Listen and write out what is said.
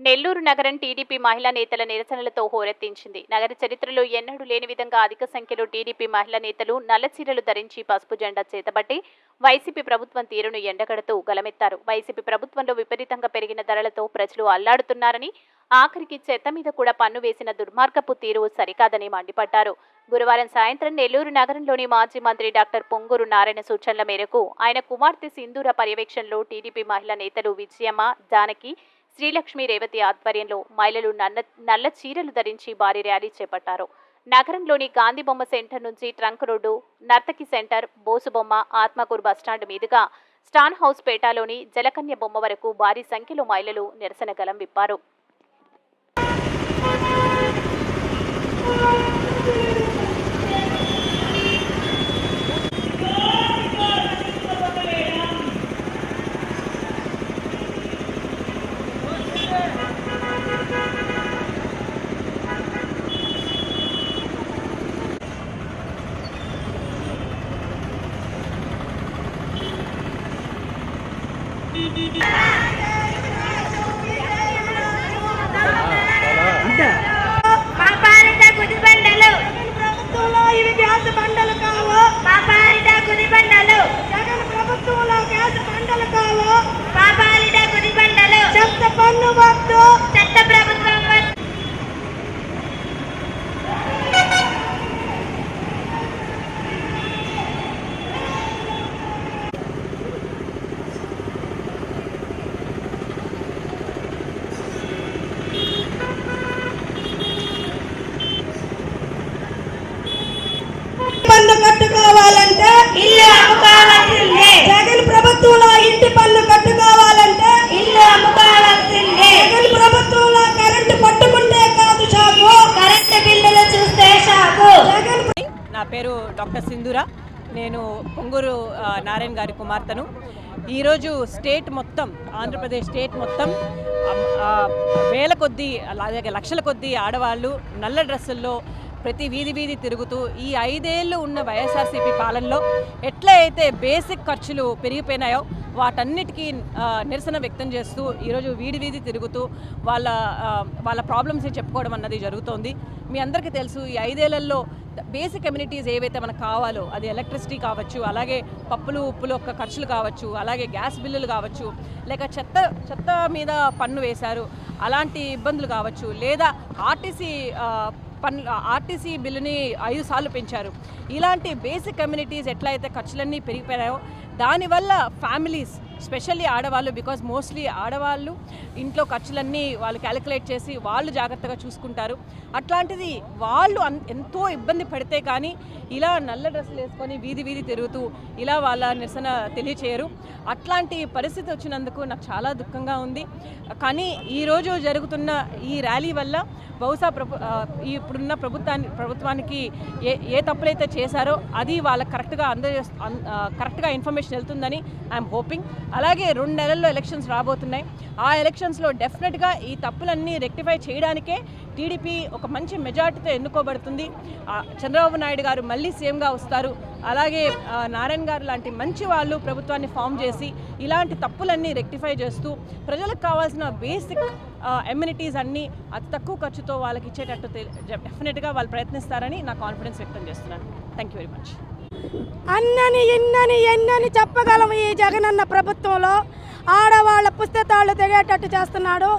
Nellore నగరం TDP మహిళా నేతల నిరసనలతో హోరెత్తించింది. నగర చరిత్రలో ఎన్నడూ లేని విధంగా అధిక సంఖ్యలో టీడీపీ మహిళా నేతలు నల్లచీరలు ధరించి పసుపు జెండా చేతబట్టి వైసీపీ ప్రభుత్వం తీరును ఎండగడుతూ గలమెత్తారు. వైసీపీ ప్రభుత్వంలో విపరీతంగా పెరిగిన ధరలతో ప్రజలు అల్లాడుతున్నారని ఆఖరికి చెత్త మీద కూడా పన్ను వేసిన దుర్మార్గపు తీరు సరికాదని మండిపడ్డారు. గురువారం సాయంత్రం నెల్లూరు నగరంలోని మాజీ మంత్రి డాక్టర్ పొంగూరు నారాయణ సూచనల మేరకు ఆయన కుమార్తె సింధూర పర్యవేక్షణలో టీడీపీ మహిళా నేతలు విజయమ్మ జానకి శ్రీలక్ష్మి రేవతి ఆధ్వర్యంలో మహిళలు నన్న నల్ల చీరలు ధరించి భారీ ర్యాలీ చేపట్టారు. నగరంలోని గాంధీ బొమ్మ సెంటర్ నుంచి ట్రంక్ రోడ్డు నర్తకి సెంటర్ బోసుబొమ్మ ఆత్మకూరు బస్టాండ్ మీదుగా స్టాన్ హౌస్ పేటాలోని జలకన్య బొమ్మ వరకు భారీ సంఖ్యలో మహిళలు నిరసన గలం విప్పారు. పన్ను వద్దు చెత్త ప్రభుత్వం వద్దు. పన్ను కట్టుకోవాలంటే? ఇల్లు అమ్ముకోవాల్సిందే. జగన్ ప్రభుత్వంలో ఇంటి పన్ను కట్టుకోవాలంటే? ఇల్లు అమ్ముకోవాల్సిందే. జగన్ ప్రభుత్వంలో కరెంటు పట్టుకుంటే కాదు షాపు కరెంటు బిల్లులు చూస్తే షాకు జగన్ నా పేరు డాక్టర్ సింధూర. నేను పొంగూరు నారాయణ గారి కుమార్తెను. ఈరోజు స్టేట్ మొత్తం ఆంధ్రప్రదేశ్ స్టేట్ మొత్తం వేల కొద్దీ అలాగే లక్షల కొద్దీ ఆడవాళ్ళు నల్ల డ్రెస్సుల్లో ప్రతి వీధి వీధి తిరుగుతూ ఈ ఐదేళ్ళు ఉన్న వైఎస్ఆర్సీపీ పాలనలో ఎట్లా అయితే బేసిక్ ఖర్చులు పెరిగిపోయినాయో వాటన్నిటికీ నిరసన వ్యక్తం చేస్తూ ఈరోజు వీధి వీధి తిరుగుతూ వాళ్ళ వాళ్ళ ప్రాబ్లమ్స్ని చెప్పుకోవడం అన్నది జరుగుతోంది. మీ అందరికీ తెలుసు ఈ ఐదేళ్ళలో బేసిక్ కమ్యూనిటీస్ ఏవైతే మనకు కావాలో అది ఎలక్ట్రిసిటీ కావచ్చు అలాగే పప్పులు ఉప్పులు యొక్క ఖర్చులు కావచ్చు అలాగే గ్యాస్ బిల్లులు కావచ్చు లేక చెత్త చెత్త మీద పన్ను వేశారు అలాంటి ఇబ్బందులు కావచ్చు లేదా ఆర్టీసీ పన్ను ఆర్టీసీ బిల్లుని ఐదు సార్లు పెంచారు. ఇలాంటి బేసిక్ కమ్యూనిటీస్ ఎట్లయితే ఖర్చులన్నీ పెరిగిపోయాయో దానివల్ల ఫ్యామిలీస్ స్పెషల్లీ ఆడవాళ్ళు బికాజ్ మోస్ట్లీ ఆడవాళ్ళు ఇంట్లో ఖర్చులన్నీ వాళ్ళు క్యాలిక్యులేట్ చేసి వాళ్ళు జాగ్రత్తగా చూసుకుంటారు. అట్లాంటిది వాళ్ళు అన్- ఎంతో ఇబ్బంది పడితే కానీ ఇలా నల్ల డ్రెస్సులు వేసుకొని వీధి వీధి తిరుగుతూ ఇలా వాళ్ళ నిరసన తెలియచేయరు. అట్లాంటి పరిస్థితి వచ్చినందుకు నాకు చాలా దుఃఖంగా ఉంది. కానీ ఈరోజు జరుగుతున్న ఈ ర్యాలీ వల్ల బహుశా ప్రభు ఇప్పుడున్న ప్రభుత్వాన్ని ప్రభుత్వానికి ఏ ఏ తప్పులైతే చేశారో అది వాళ్ళకి కరెక్ట్గా అందజే కరెక్ట్గా ఇన్ఫర్మేషన్ వెళ్తుందని ఐఎమ్ హోపింగ్. అలాగే రెండు నెలల్లో ఎలక్షన్స్ రాబోతున్నాయి. ఆ ఎలక్షన్స్లో డెఫినెట్గా ఈ తప్పులన్నీ రెక్టిఫై చేయడానికే టీడీపీ ఒక మంచి మెజార్టీతో ఎన్నుకోబడుతుంది. చంద్రబాబు నాయుడు గారు మళ్ళీ సీఎంగా వస్తారు. అలాగే నారాయణ గారు లాంటి మంచి వాళ్ళు ప్రభుత్వాన్ని ఫామ్ చేసి ఇలాంటి తప్పులన్నీ రెక్టిఫై చేస్తూ ప్రజలకు కావాల్సిన బేసిక్ ఎమ్యూనిటీస్ అన్నీ అతి తక్కువ ఖర్చుతో వాళ్ళకి ఇచ్చేటట్టు డెఫినెట్గా వాళ్ళు ప్రయత్నిస్తారని నా కాన్ఫిడెన్స్ వ్యక్తం చేస్తున్నాను. థ్యాంక్ యూ వెరీ మచ్ అన్నని ఇన్నని ఎన్నని చెప్పగలము ఈ జగనన్న ప్రభుత్వంలో. ఆడవాళ్ళ పుస్తకాలు తెగేటట్టు చేస్తున్నాడు.